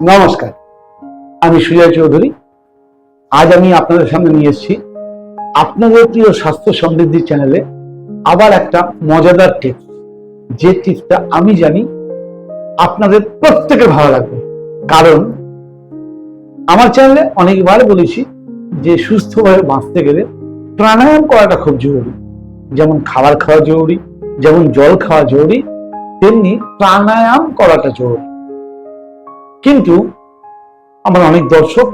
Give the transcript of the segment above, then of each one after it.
নমস্কার, আমি সুজয় চৌধুরী। আজ আমি আপনাদের সামনে নিয়ে এসেছি আপনাদের প্রিয় স্বাস্থ্য সমৃদ্ধি চ্যানেলে আবার একটা মজাদার টিপস যে টিপসটা আমি জানি আপনাদের প্রত্যেকে ভালো লাগবে। কারণ আমার চ্যানেলে অনেকবার বলেছি যে সুস্থভাবে বাঁচতে গেলে প্রাণায়াম করাটা খুব জরুরি। যেমন খাবার খাওয়া জরুরি, যেমন জল খাওয়া জরুরি, তেমনি প্রাণায়াম করাটা জরুরি। কিন্তু আমার অনেক দর্শক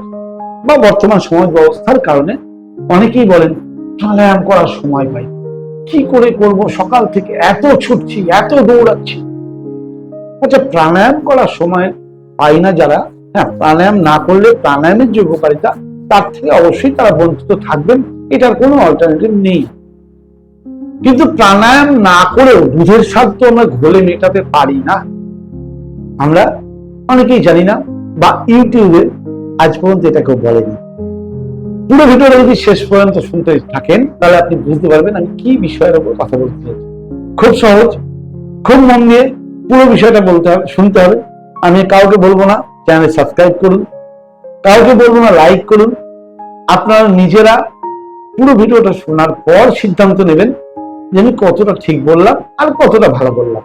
বা বর্তমান সমাজ ব্যবস্থার কারণে অনেকেই বলেন, প্রাণায়াম করার সময় পাই। কি করে করব? সকাল থেকে এত ছুটছি, এত দৌড়াচ্ছি। আচ্ছা প্রাণায়াম করার সময় পাই না যারা। হ্যাঁ প্রাণায়াম না করলে প্রাণায়ামের যে উপকারিতা, তার থেকে অবশ্যই তারা বঞ্চিত থাকবেন, এটার কোনো অল্টারনেটিভ নেই। কিন্তু প্রাণায়াম না করেও দুধের স্বাদ তো আমরা ঘোলে মেটাতে পারি না। আমরা অনেকেই জানি না, বা ইউটিউবে আজ পর্যন্ত এটা কেউ বলেনি। পুরো ভিডিওটা যদি শেষ পর্যন্ত শুনতে থাকেন, তাহলে আপনি বুঝতে পারবেন আমি কি বিষয়ের উপর কথা বলতে চাইছি। খুব সহজ, খুব মন দিয়ে পুরো বিষয়টা বলতে হবে, শুনতে হবে। আমি কাউকে বলব না চ্যানেল সাবস্ক্রাইব করুন। কাউকে বলব না লাইক করুন। আপনারা নিজেরা পুরো ভিডিওটা শোনার পর সিদ্ধান্ত নেবেন যে আমি কতটা ঠিক বললাম আর কতটা ভালো বললাম।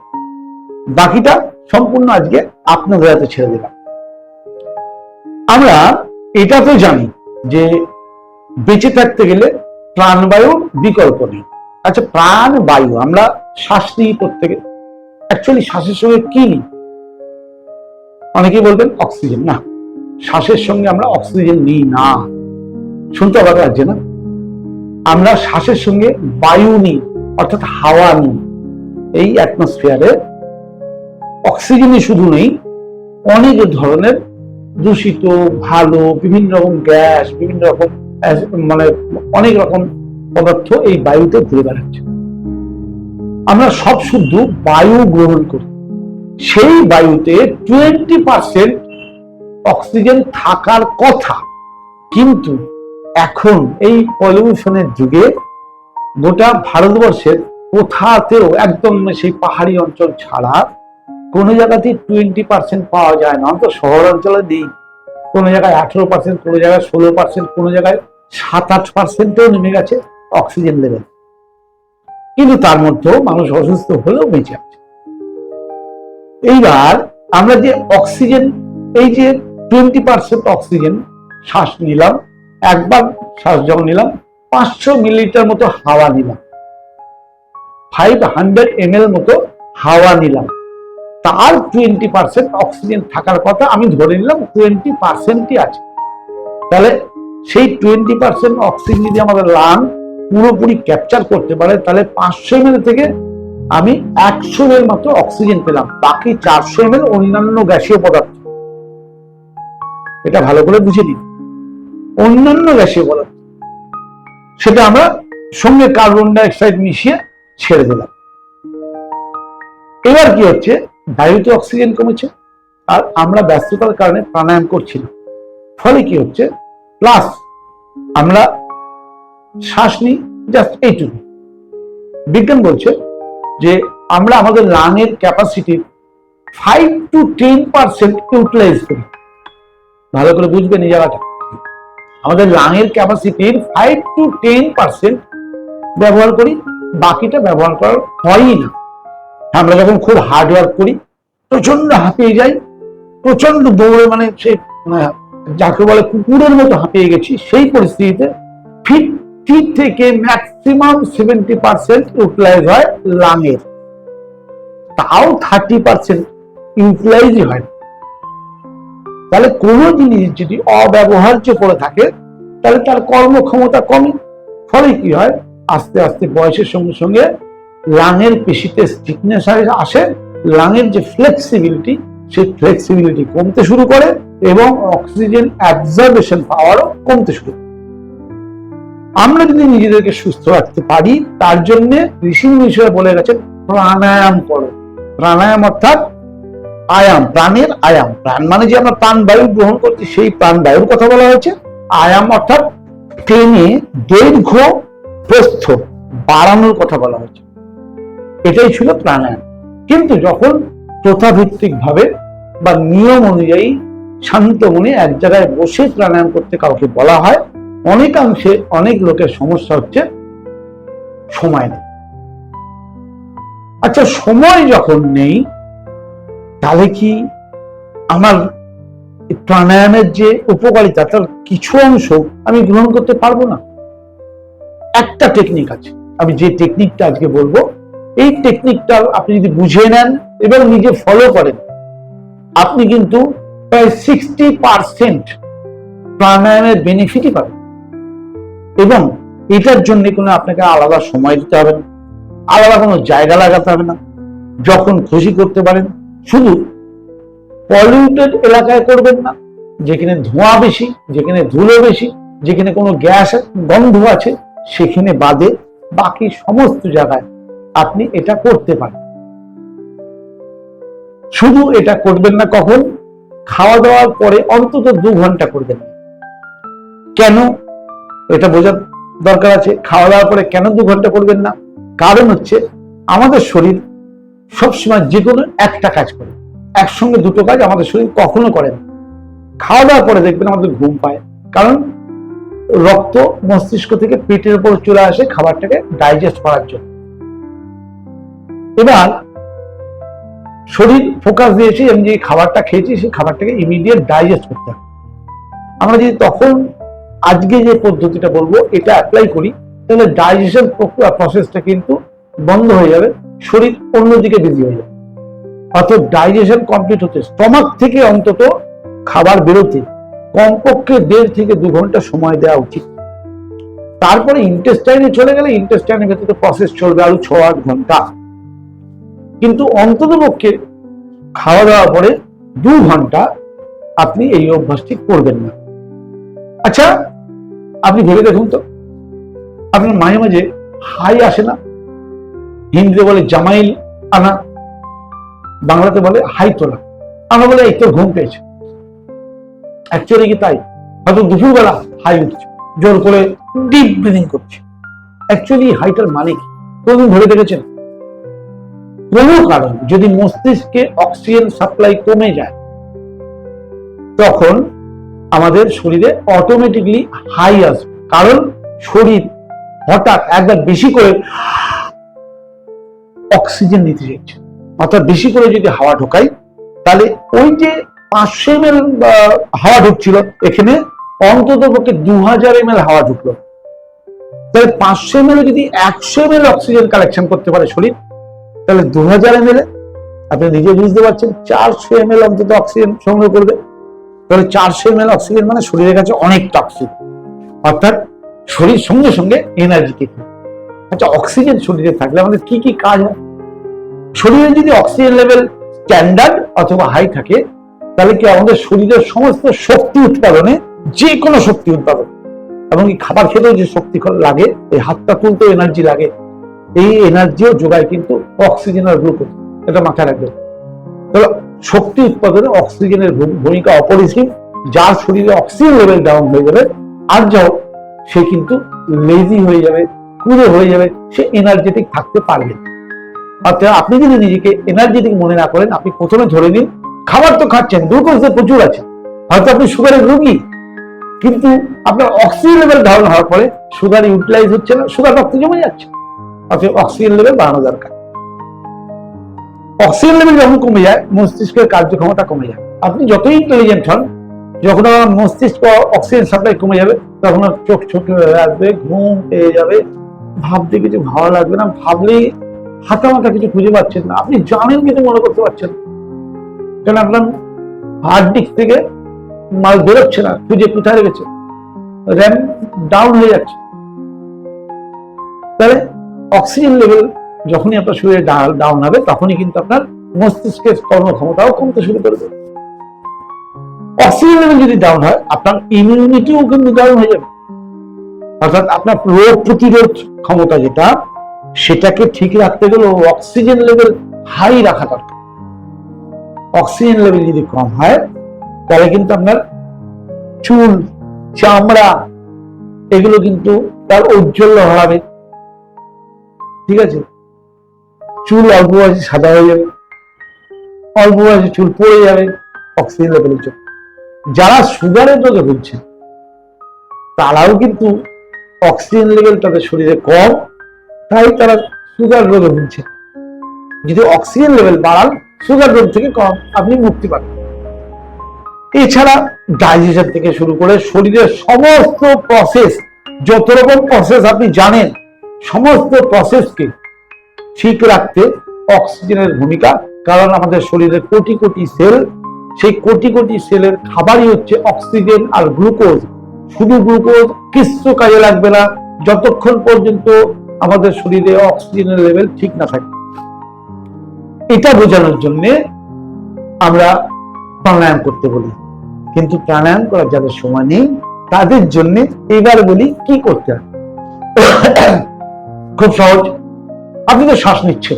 বাকিটা সম্পূর্ণ আজকে আপনাদের হাতে ছেড়ে দিলাম। আমরা এটা তো জানি যে বেঁচে থাকতে গেলে প্রাণবায়ুর বিকল্প নেই। আচ্ছা প্রাণ বায়ু আমরা শ্বাস নিই প্রত্যেকে। অ্যাকচুয়ালি শ্বাসের সঙ্গে কি নিই? অনেকেই বলবেন অক্সিজেন। না, শ্বাসের সঙ্গে আমরা অক্সিজেন নিই না। শুনতে অবাক লাগছে না? আমরা শ্বাসের সঙ্গে বায়ু নিই, অর্থাৎ হাওয়া নিই। এই অ্যাটমসফিয়ারে অক্সিজেনই শুধু নেই, অনেক ধরনের দূষিত, ভালো, বিভিন্ন রকম গ্যাস, বিভিন্ন রকম মানে অনেক রকম পদার্থ এই বায়ুতে ঘুরে বেড়াচ্ছে। আমরা সব শুদ্ধ বায়ু গ্রহণ করি। সেই বায়ুতে টোয়েন্টি পার্সেন্ট অক্সিজেন থাকার কথা। কিন্তু এখন এই পলিউশনের যুগে গোটা ভারতবর্ষের কোথাতেও একদম সেই পাহাড়ি অঞ্চল ছাড়া কোনো জায়গাতে টোয়েন্টি পার্সেন্ট পাওয়া যায় না। তো শহর অঞ্চলে দিই কোনো জায়গায় আঠেরো পার্সেন্ট কোনো জায়গায় ষোলো পার্সেন্ট কোনো জায়গায় সাত আট পার্সেন্টেও নেমে গেছে অক্সিজেন লেভেল কিন্তু তার মধ্যেও মানুষ অসুস্থ হলেও বেঁচে আছে। এইবার আমরা যে অক্সিজেন এই যে টোয়েন্টি পার্সেন্ট অক্সিজেন শ্বাস নিলাম, একবার শ্বাস যখন নিলাম, পাঁচশো মিলিলিটার মতো হাওয়া নিলাম। ফাইভ হান্ড্রেড এম মতো হাওয়া নিলাম। তার টোয়েন্টি পার্সেন্ট অক্সিজেন থাকার কথা আমি ধরে নিলাম টোয়েন্টি পার্সেন্টই আছে। তাহলে সেই টোয়েন্টি পার্সেন্ট অক্সিজেন যদি আমাদের লাং পুরোপুরি ক্যাপচার করতে পারে, তাহলে পাঁচশো এম থেকে আমি একশো এর মাত্র অক্সিজেন পেলাম। বাকি চারশো এম অন্যান্য গ্যাসীয় পদার্থ। এটা ভালো করে বুঝে নিন। অন্যান্য গ্যাসীয় পদার্থ। সেটা আমরা সঙ্গে কার্বন ডাইঅক্সাইড মিশিয়ে ছেড়ে দিলাম। এবার কি হচ্ছে? বায়ুতে অক্সিজেন কমেছে আর আমরা ব্যস্ততার কারণে প্রাণায়াম করছি না। ফলে কি হচ্ছে? প্লাস আমরা শ্বাস নিই, জাস্ট এইটুকু। বিজ্ঞান বলছে যে আমরা আমাদের লাংয়ের capacity five to ten percent utilise করি। ভালো করে বুঝবেন এই জায়গাটা আমাদের লাংয়ের ক্যাপাসিটির ফাইভ টু টেন পার্সেন্ট ব্যবহার করি, বাকিটা ব্যবহার করার হয়ই না। আমরা যখন খুব হার্ড ওয়ার্ক করি প্রচণ্ড হাঁপিয়ে যাই প্রচণ্ড দৌড়ে মানে সে মানে যাকে বলে কুকুরের মতো হাঁপিয়ে গেছি, সেই পরিস্থিতিতে ফিফটি থেকে ম্যাক্সিমাম সেভেন্টি পার্সেন্ট ইউটিলাইজ হয় লাঙের তাও থার্টি পার্সেন্ট ইউটিলাইজই হয় না। তাহলে কোনো জিনিস যদি অব্যবহার্য করে থাকে, তাহলে তার কর্মক্ষমতা কমে। ফলে কি হয়? আস্তে আস্তে বয়সের সঙ্গে সঙ্গে লাঙের পেশিতে স্টিকনেস আসে, লাঙের যে ফ্লেক্সিবিলিটি সেই ফ্লেক্সিবিলিটি কমতে শুরু করে এবং অক্সিজেন অ্যাবজর্বেশন পাওয়ারও কমতে শুরু করে। আমরা যদি নিজেদেরকে সুস্থ রাখতে পারি, তার জন্য ঋষি মুনিষরা বলে গেছেন, প্রাণায়াম করো। প্রাণায়াম অর্থাৎ আয়াম, প্রাণের আয়াম। প্রাণ মানে যে আমরা প্রাণ বায়ু গ্রহণ করছি, সেই প্রাণ বায়ুর কথা বলা হয়েছে। আয়াম অর্থাৎ টেনে দৈর্ঘ্য প্রস্থ বাড়ানোর কথা বলা হয়েছে। এটাই ছিল প্রাণায়াম। কিন্তু যখন প্রথাভিত্তিক ভাবে বা নিয়ম অনুযায়ী শান্ত মনে এক জায়গায় বসে প্রাণায়াম করতে কাউকে বলা হয়, অনেকাংশে অনেক লোকের সমস্যা হচ্ছে সময় নেই। আচ্ছা সময় যখন নেই, তাহলে কি আমার প্রাণায়ামের যে উপকারিতা, তার কিছু অংশ আমি গ্রহণ করতে পারব না? একটা টেকনিক আছে। আমি যে টেকনিকটা আজকে বলব এই টেকনিকটা আপনি যদি বুঝে নেন এবং নিজে ফলো করেন, আপনি কিন্তু প্রায় সিক্সটি পার্সেন্ট প্রাণায়ামের বেনিফিটই পাবেন। এবং এটার জন্য কোনো আপনাকে আলাদা সময় দিতে হবে না, আলাদা কোনো জায়গা লাগাতে হবে না, যখন খুশি করতে পারেন। শুধু পলিউটেড এলাকায় করবেন না, যেখানে ধোঁয়া বেশি, যেখানে ধুলো বেশি, যেখানে কোনো গ্যাস গন্ধ আছে, সেখানে বাদে বাকি সমস্ত জায়গায় আপনি এটা করতে পারেন। শুধু এটা করবেন না কখন? খাওয়া দাওয়ার পরে অন্তত দু ঘণ্টা করবেন। কেন? এটা বোঝার দরকার আছে। খাওয়া দাওয়ার পরে কেন দু ঘণ্টা করবেন না? কারণ হচ্ছে আমাদের শরীর সবসময় যে কোনো একটা কাজ করে। একসঙ্গে দুটো কাজ আমাদের শরীর কখনো করে না। খাওয়া দাওয়ার পরে দেখবেন আমাদের ঘুম পায়। কারণ রক্ত মস্তিষ্ক থেকে পেটের উপর চলে আসে খাবারটাকে ডাইজেস্ট করার জন্য। এবার শরীর ফোকাস দিয়েছে আমি যে খাবারটা খেয়েছি, সেই খাবারটাকে ইমিডিয়েট ডাইজেস্ট করতে হবে। আমরা যদি তখন আজকে যে পদ্ধতিটা বলব, এটা অ্যাপ্লাই করি, তাহলে ডাইজেশন প্রসেসটা কিন্তু বন্ধ হয়ে যাবে, শরীর অন্যদিকে বিজি হয়ে যাবে। অর্থাৎ ডাইজেশন কমপ্লিট হতে স্টমাক থেকে অন্তত খাবার বেরোতে কমপক্ষে দেড় থেকে দু ঘণ্টা সময় দেওয়া উচিত। তারপরে ইন্টেস্টাইনে চলে গেলে ইন্টেস্টাইনের ভেতরে প্রসেস চলবে আরও ছ আট ঘণ্টা। কিন্তু অন্তত পক্ষে খাওয়া দাওয়া পরে দু ঘণ্টা আপনি এই অভ্যাসটি করবেন না। আচ্ছা আপনি ভেবে দেখুন তো, আপনার মাঝে মাঝে হাই আসে না? হিন্দিতে বলে জামাইল আনা, বাংলাতে বলে হাই তোলা। আমরা বলে, এই তো ঘুম পেয়েছে। অ্যাকচুয়ালি কি তাই? হয়তো দুপুরবেলা হাই উঠছে, জোর করে ডিপ ব্রিদিং করছে। অ্যাকচুয়ালি হাইটার মানে কি? কোনদিন ধরে দেখেছেন? কোনো কারণ যদি মস্তিষ্কে অক্সিজেন সাপ্লাই কমে যায়, তখন আমাদের শরীরে অটোমেটিকলি হাই আসবে। কারণ শরীর হঠাৎ একবার বেশি করে অক্সিজেন নিতে চাইছে। অর্থাৎ বেশি করে যদি হাওয়া ঢোকাই তাহলে ওই যে পাঁচশো এম এল হাওয়া ঢুকছিল, এখানে অন্তত পক্ষে দু হাজার এম এল হাওয়া ঢুকলো। তাহলে পাঁচশো এম এল যদি একশো এম এল অক্সিজেন কালেকশন করতে পারে শরীর তাহলে দু হাজার এম এল আপনি নিজে বুঝতে পারছেন চারশো এম এল অন্তত অক্সিজেন সংগ্রহ করবে। তাহলে চারশো এম এল অক্সিজেন মানে শরীরের কাছে অনেক টক্সিক অর্থাৎ শরীর সঙ্গে সঙ্গে এনার্জি কে আচ্ছা অক্সিজেন শরীরে থাকলে আমাদের কি কি কাজ হয়? শরীরে যদি অক্সিজেন লেভেল স্ট্যান্ডার্ড অথবা হাই থাকে, তাহলে কি আমাদের শরীরের সমস্ত শক্তি উৎপাদনে যে কোনো শক্তি উৎপাদন। এবং এই খাবার খেতেও যে শক্তি লাগে, এই হাতটা তুলতেও এনার্জি লাগে। এই এনার্জিও যোগায় কিন্তু অক্সিজেন আর এটা মাথায় রাখবেন তাহলে শক্তি উৎপাদনে অক্সিজেনের ভূমিকা অপরিসীম, যার শরীরে অক্সিজেন লেভেল ডাউন হয়ে যাবে, আর যাও সে কিন্তু লেজি হয়ে যাবে কুড়ে হয়ে যাবে, সে এনার্জেটিক থাকতে পারবে অর্থাৎ আপনি যদি নিজেকে এনার্জেটিক মনে না করেন, আপনি প্রথমে ধরে নিন, খাবার তো খাচ্ছেন গ্লুকোজ তো প্রচুর আছে, হয়তো আপনি সুগারের রোগী, কিন্তু আপনার অক্সিজেন লেভেল ডাউন হওয়ার পরে সুগার ইউটিলাইজ হচ্ছে না সুগার রক্তে জমে যাচ্ছে। অক্সিজেন লেভেল বাড়ানো দরকার। অক্সিজেন লেভেল যখন কমে যায়, মস্তিষ্কের কার্যক্ষমতা কমে যায়। আপনি যতই ইন্টেলিজেন্ট হন, যখন আমার মস্তিষ্ক অক্সিজেন সাপ্লাই কমে যাবে, তখন চোখ ছোট হয়ে আসবে, ঘুম পেয়ে যাবে। ভাবতে কিছু ভালো লাগবে না, ভাবলেই মাথা কিছু খুঁজে পাচ্ছেন না। আপনি জানেন কিন্তু মনে করতে পারছেন না। কারণ আপনার হার্ড ডিস্ক থেকে মাল বেরোচ্ছে না, খুঁজে কোথায় রেখেছে? র্যাম ডাউন হয়ে যাচ্ছে। তাহলে অক্সিজেন লেভেল যখনই আপনার শরীরে ডাউন হবে, তখনই কিন্তু আপনার মস্তিষ্কের কর্মক্ষমতাও কমতে শুরু করবে। অক্সিজেন লেভেল যদি ডাউন হয়, আপনার ইমিউনিটিও কিন্তু ডাউন হয়ে যাবে। অর্থাৎ আপনার রোগ প্রতিরোধ ক্ষমতা যেটা, সেটাকে ঠিক রাখতে গেলে অক্সিজেন লেভেল হাই রাখা দরকার। অক্সিজেন লেভেল যদি কম হয়, তাহলে কিন্তু আপনার চুল, চামড়া, এগুলো কিন্তু তার ঔজ্জ্বল্য হারাবে ঠিক আছে? চুল অল্প বয়সে সাদা হয়ে যাবে। অল্প বয়সে চুল পড়ে যাবে অক্সিজেন লেভেলের জন্য। যারা সুগারের রোগে ভুগছে, তারাও কিন্তু অক্সিজেন লেভেল তাদের শরীরে কম, তাই তারা সুগার রোগে ভুগছে। যদি অক্সিজেন লেভেল বাড়ান সুগার রোগ থেকে কম, আপনি মুক্তি পাবেন। এছাড়া ডাইজেশন থেকে শুরু করে শরীরের সমস্ত প্রসেস যত রকম প্রসেস আপনি জানেন সমস্ত প্রসেসকে ঠিক রাখতে অক্সিজেনের ভূমিকা, কারণ আমাদের শরীরের কোটি কোটি সেল সেই কোটি কোটি সেলের খাবারই হচ্ছে অক্সিজেন আর গ্লুকোজ শুধু গ্লুকোজ কিছু কাজে লাগবে না, যতক্ষণ পর্যন্ত আমাদের শরীরে অক্সিজেনের লেভেল ঠিক না থাকে। এটা বোঝানোর জন্যে আমরা প্রাণায়াম করতে বলি। কিন্তু প্রাণায়াম করার যাদের সময় নেই, তাদের জন্য এবার বলি কি করতে হবে খুব সহজ। আপনি তো শ্বাস নিচ্ছেন।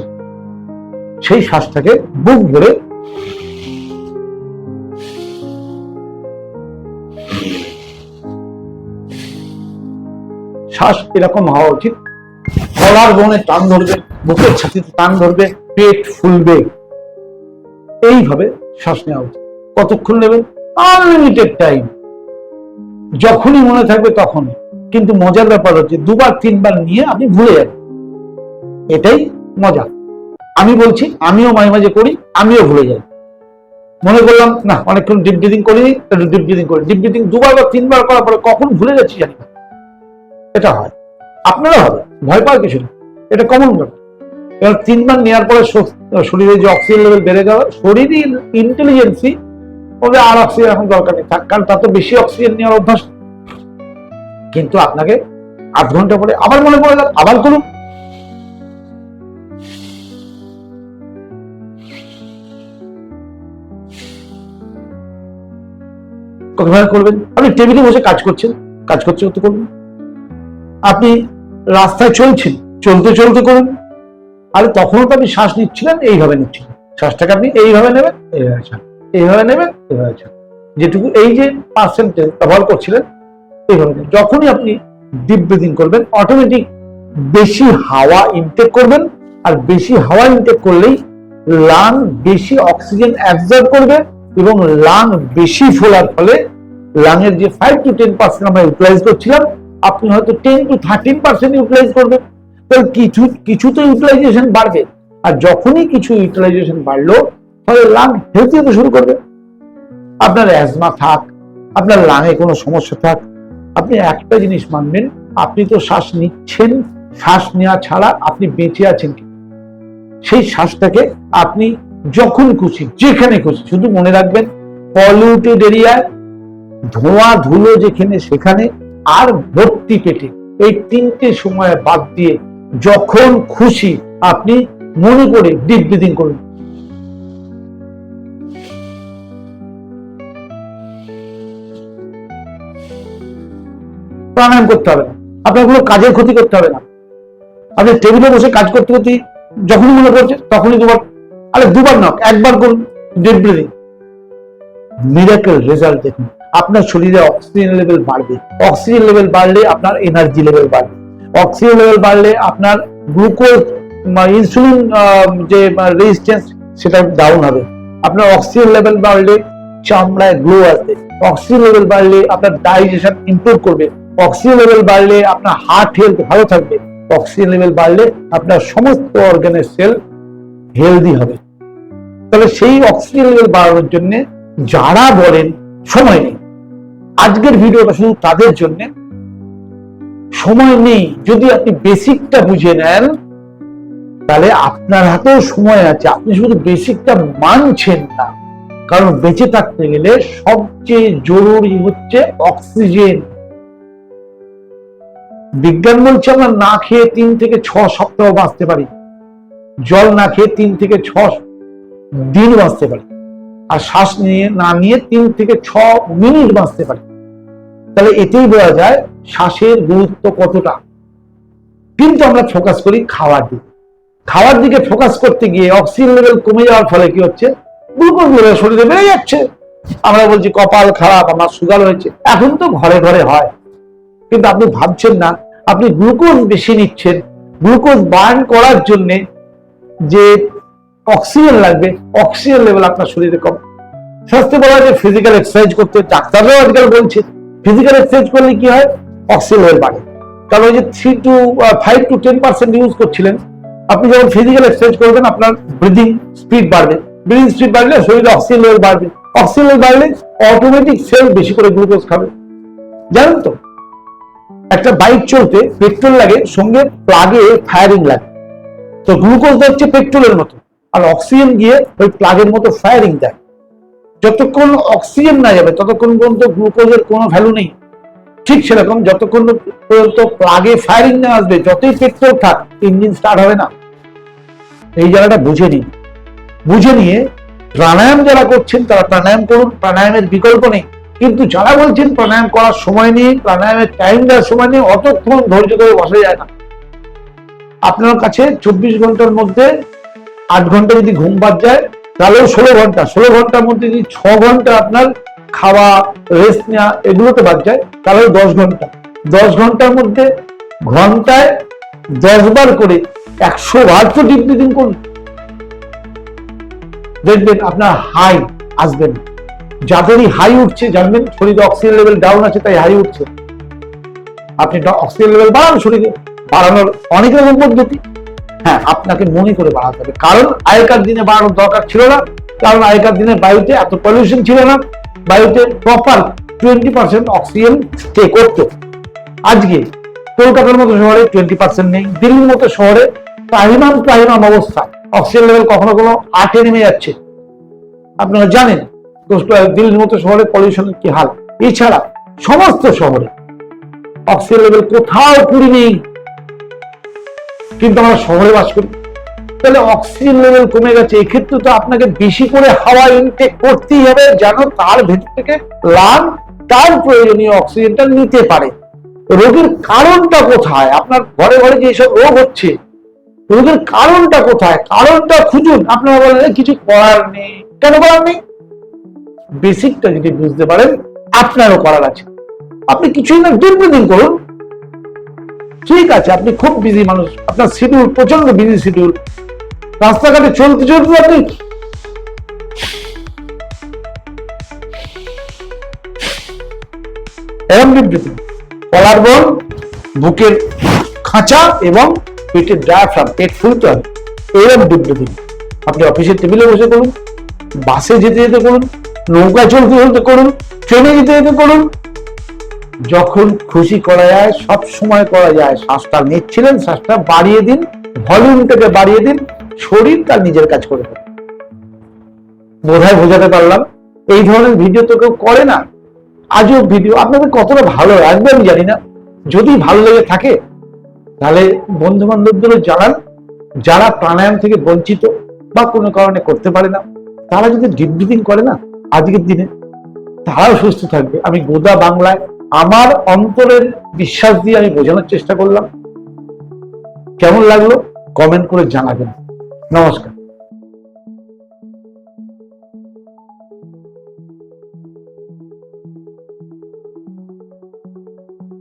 সেই শ্বাসটাকে বুক ভরে শ্বাস এরকম হওয়া উচিত। গলার বনে টান ধরবে, বুকের ছাতিতে টান ধরবে, পেট ফুলবে। এইভাবে শ্বাস নেওয়া উচিত। কতক্ষণ নেবেন? Unlimited time. যখনই মনে থাকবে তখন কিন্তু মজার ব্যাপার হচ্ছে দুবার তিনবার নিয়ে আপনি ভুলে যাবেন। এটাই মজা। আমি বলছি আমিও মাঝে মাঝে করি আমিও ভুলে যাই। মনে করলাম না অনেকক্ষণ ডিপ ব্রিদিং করিনি একটু ডিপ ব্রিদিং করি। ডিপ ব্রিদিং দুবার বা তিনবার করার পরে কখন ভুলে যাচ্ছি জানি না। এটা হয়। আপনারা হবে। ভয় পাওয়ার কিছু না এটা কমন ব্যাপার। এবার তিনবার নেওয়ার পরে শরীরে যে অক্সিজেন লেভেল বেড়ে যাওয়া শরীরই ইন্টেলিজেন্সি ওদের আর অক্সিজেন এখন দরকার নেই। থাক, কারণ তাতে বেশি অক্সিজেন নেওয়ার অভ্যাস নেই। কিন্তু আপনাকে আধ ঘণ্টা পরে আবার মনে পড়ে গেল, আবার করুন। কতভাবে করবেন? আপনি টেবিলে বসে কাজ করছেন, কাজ করতে করতে করবেন আপনি রাস্তায় চলছেন, চলতে চলতে করুন। আরে তখনও তো আপনি শ্বাস নিচ্ছিলেন, এইভাবে নিচ্ছিলেন। শ্বাসটাকে আপনি এইভাবে নেবেন, এইভাবে ছাড় এইভাবে নেবেন, এইভাবে ছাড় যেটুকু এই যে পার্সেন্টেজ ব্যবহার করছিলেন যখনই আপনি ডিপ ব্রিদিং করবেন অটোমেটিক বেশি হাওয়া ইনটেক করবেন, আর বেশি হাওয়া ইনটেক করলেই লাং বেশি অক্সিজেন অ্যাবজর্ব করবে এবং লাং বেশি ফোলার ফলে লাংয়ের যে ফাইভ টু টেন পার্সেন্ট আমরা ইউটিলাইজ করছিলাম, আপনি হয়তো ten two thirteen percent utilise করবেন। তাহলে কিছু কিছু তো ইউটিলাইজেশন বাড়বে। আর যখনই কিছু ইউটিলাইজেশন বাড়লো, তাহলে লাং হেলদি হতে শুরু করবে। আপনার অ্যাজমা থাক, আপনার লাঙে কোনো সমস্যা থাক আপনি একটা জিনিস মানবেন, আপনি তো শ্বাস নিচ্ছেন, শ্বাস নেওয়া ছাড়া আপনি বেঁচে আছেন সেই শ্বাসটাকে আপনি যখন খুশি, যেখানে খুশি, শুধু মনে রাখবেন পলিউটেড এরিয়ায় ধোঁয়া, ধুলো যেখানে, সেখানে আর ভর্তি পেটে। এই তিনটে সময় বাদ দিয়ে যখন খুশি, আপনি মনে করে ডিপ ব্রিদিং করুন। প্রাণায়াম করতে হবে। না আপনার কোনো কাজের ক্ষতি করতে হবে না। আপনি টেবিলে বসে কাজ করতে করতে যখনই মনে পড়ছে, তখনই দুবার, আরে দুবার না, একবার করুন ডিপ ব্রিদিং মিরাকেল রেজাল্ট দেখুন। আপনার শরীরে অক্সিজেন লেভেল বাড়বে। অক্সিজেন লেভেল বাড়লে আপনার এনার্জি লেভেল বাড়বে। অক্সিজেন লেভেল বাড়লে আপনার গ্লুকোজ ইনসুলিন যে রেজিস্ট্যান্স সেটা ডাউন হবে। আপনার অক্সিজেন লেভেল বাড়লে চামড়ায় গ্লো আসবে। অক্সিজেন লেভেল বাড়লে আপনার ডাইজেশন ইমপ্রুভ করবে। অক্সিজেন লেভেল বাড়লে আপনার হার্ট হেলথ ভালো থাকবে। অক্সিজেন লেভেল বাড়লে আপনার সমস্ত অর্গানের সেল হেলদি হবে। তবে সেই অক্সিজেন লেভেল বাড়ানোর জন্য যারা বলেন, সময় নেই। আজকের ভিডিওটা শুধু তাদের জন্য। সময় নেই, যদি আপনি বেসিকটা বুঝে নেন, তাহলে আপনার হাতেও সময় আছে। আপনি শুধু বেসিকটা মানছেন না। কারণ বেঁচে থাকতে গেলে সবচেয়ে জরুরি হচ্ছে অক্সিজেন। বিজ্ঞান বলছে আমরা না খেয়ে তিন থেকে ছ সপ্তাহ বাঁচতে পারি। জল না খেয়ে তিন থেকে ছ দিন বাঁচতে পারি। আর শ্বাস নিয়ে, না নিয়ে তিন থেকে ছ মিনিট বাঁচতে পারি। তাহলে এতেই বোঝা যায় শ্বাসের গুরুত্ব কতটা। কিন্তু আমরা ফোকাস করি খাওয়ার দিকে। খাওয়ার দিকে ফোকাস করতে গিয়ে অক্সিজেন লেভেল কমে যাওয়ার ফলে কি হচ্ছে? গ্লুকোজ শরীরে বেড়ে যাচ্ছে। আমরা বলছি, কপাল খারাপ, আমার সুগার হয়েছে। এখন তো ঘরে ঘরে হয়। কিন্তু আপনি ভাবছেন না, আপনি গ্লুকোজ বেশি নিচ্ছেন। গ্লুকোজ বার্ন করার জন্য যে অক্সিজেন লাগবে, অক্সিজেন লেভেল আপনার শরীরে কম। স্বাস্থ্য বলা যে ফিজিক্যাল এক্সারসাইজ করতে ডাক্তাররাও আজকাল বলছে ফিজিক্যাল এক্সারসাইজ করলে কি হয়? অক্সিজেন লেভেল বাড়ে। কারণ ওই যে three two five two ten percent use করছিলেন, আপনি যখন ফিজিক্যাল এক্সারসাইজ করবেন, আপনার ব্রিদিং স্পিড বাড়বে। ব্রিদিং স্পিড বাড়লে শরীরে অক্সিজেন লেভেল বাড়বে। অক্সিজেন লেভেল বাড়লে অটোমেটিক সেল বেশি করে গ্লুকোজ খাবে। জানেন তো? একটা বাইক চলতে পেট্রোল লাগে, সঙ্গে প্লাগে ফায়ারিং লাগে। তো গ্লুকোজ হচ্ছে পেট্রোলের মতো। আর অক্সিজেন গিয়ে ওই প্লাগের মতো ফায়ারিং দেয়। যতক্ষণ অক্সিজেন না যাবে, ততক্ষণ পর্যন্ত গ্লুকোজের কোনো ভ্যালু নেই। ঠিক সেরকম যতক্ষণ পর্যন্ত প্লাগে ফায়ারিং না আসবে, যতই পেট্রোল থাক ইঞ্জিন স্টার্ট হবে না। এই জায়গাটা বুঝে নিন। বুঝে নিয়ে প্রাণায়াম যারা করছেন, তারা প্রাণায়াম করুন, প্রাণায়ামের বিকল্প নেই। কিন্তু যারা বলছেন প্রাণায়াম করার সময় নেই, প্রাণায়ামের টাইম দেওয়ার সময় নেই, অতক্ষণ ধৈর্য ধরে বসা যায় না। আপনার কাছে চব্বিশ ঘণ্টার মধ্যে আট ঘণ্টা যদি ঘুম বাদ যায়, তাহলেও ষোলো ঘণ্টা। ষোলো ঘণ্টার মধ্যে যদি ছ ঘণ্টা আপনার খাওয়া রেস্ট নেওয়া, এগুলোতে বাদ যায় তাহলে দশ ঘণ্টা। দশ ঘণ্টার মধ্যে ঘন্টায় দশ বার করে একশো বার তো ডিপ করুন। দেখবেন আপনার হাই আসবেন যাদেরই হাই উঠছে জানবেন শরীরে অক্সিজেন লেভেল ডাউন আছে, তাই হাই উঠছে। আপনি অক্সিজেন লেভেল বাড়ান, শরীরে বাড়ানোর অনেক রকম পদ্ধতি। হ্যাঁ আপনাকে মনে করে বাড়াতে হবে। কারণ আগেকার দিনে বাড়ানোর দরকার ছিল না। কারণ আগেকার দিনে বায়ুতে এত পলিউশন ছিল না। বায়ুতে proper twenty percent oxygen stay করতো। আজকে কলকাতার মতো শহরে টোয়েন্টি পার্সেন্ট নেই, দিল্লির মতো শহরে প্রাহিমাম প্রাহিমাম অবস্থা। অক্সিজেন লেভেল কখনো কোনো আটে নেমে যাচ্ছে। আপনারা জানেন দিল্লির মতো শহরে পলিউশনের কি হাল? এছাড়া সমস্ত শহরে অক্সিজেন লেভেল কোথাও কুড়ি নেই। কিন্তু আমরা শহরে বাস করি। তাহলে অক্সিজেন লেভেল কমে গেছে, এক্ষেত্রে তো আপনাকে বেশি করে হাওয়া ইনটেক করতেই হবে যেন তার ভেতর থেকে লাং তার প্রয়োজনীয় অক্সিজেনটা নিতে পারে। রোগের কারণটা কোথায়? আপনার ঘরে ঘরে যেসব রোগ হচ্ছে রোগের কারণটা কোথায়? কারণটা খুঁজুন। আপনারা বলেন কিছু করার নেই। কেন করার নেই? বেসিকটা যদি বুঝতে পারেন, আপনারও করার আছে। আপনি কিছুই না ডিপ ব্রিদিং করুন। ঠিক আছে, আপনি খুব বিজি মানুষ। আপনার শিডিউল প্রচণ্ড বিজি শিডিউল রাস্তাঘাটে চলতে চলতে আপনি এরম ব্রিদিং কলার বোন, বুকের খাঁচা এবং পেটের ডায়াফ্রাম পেট ফুলতে হবে এরম ডিপ ব্রিদিং আপনি অফিসের টেবিলে বসে করুন, বাসে যেতে যেতে করুন, নৌকা চলতে চলতে করুন, ট্রেনে যেতে যেতে করুন। যখন খুশি করা যায়, সব সময় করা যায়, শ্বাসটা নিচ্ছিলেন, শ্বাসটা বাড়িয়ে দিন, ভলিউমটাকে বাড়িয়ে দিন, শরীর তার নিজের কাজ করে দেবে। বোধহয় বোঝাতে পারলাম? এই ধরনের ভিডিও তো কেউ করে না। আজও ভিডিও আপনাদের কতটা ভালো আমি জানি না। যদি ভালো লেগে থাকে তাহলে বন্ধু বান্ধবদেরও জানান, যারা প্রাণায়াম থেকে বঞ্চিত বা কোনো কারণে করতে পারে না, তারা যদি ডিপ ব্রিদিং করে না, আজকের দিনে, তারাও সুস্থ থাকবে। আমি গোদা বাংলায় আমার অন্তরের বিশ্বাস দিয়ে আমি বোঝানোর চেষ্টা করলাম। কেমন লাগল? কমেন্ট করে জানাবেন। নমস্কার।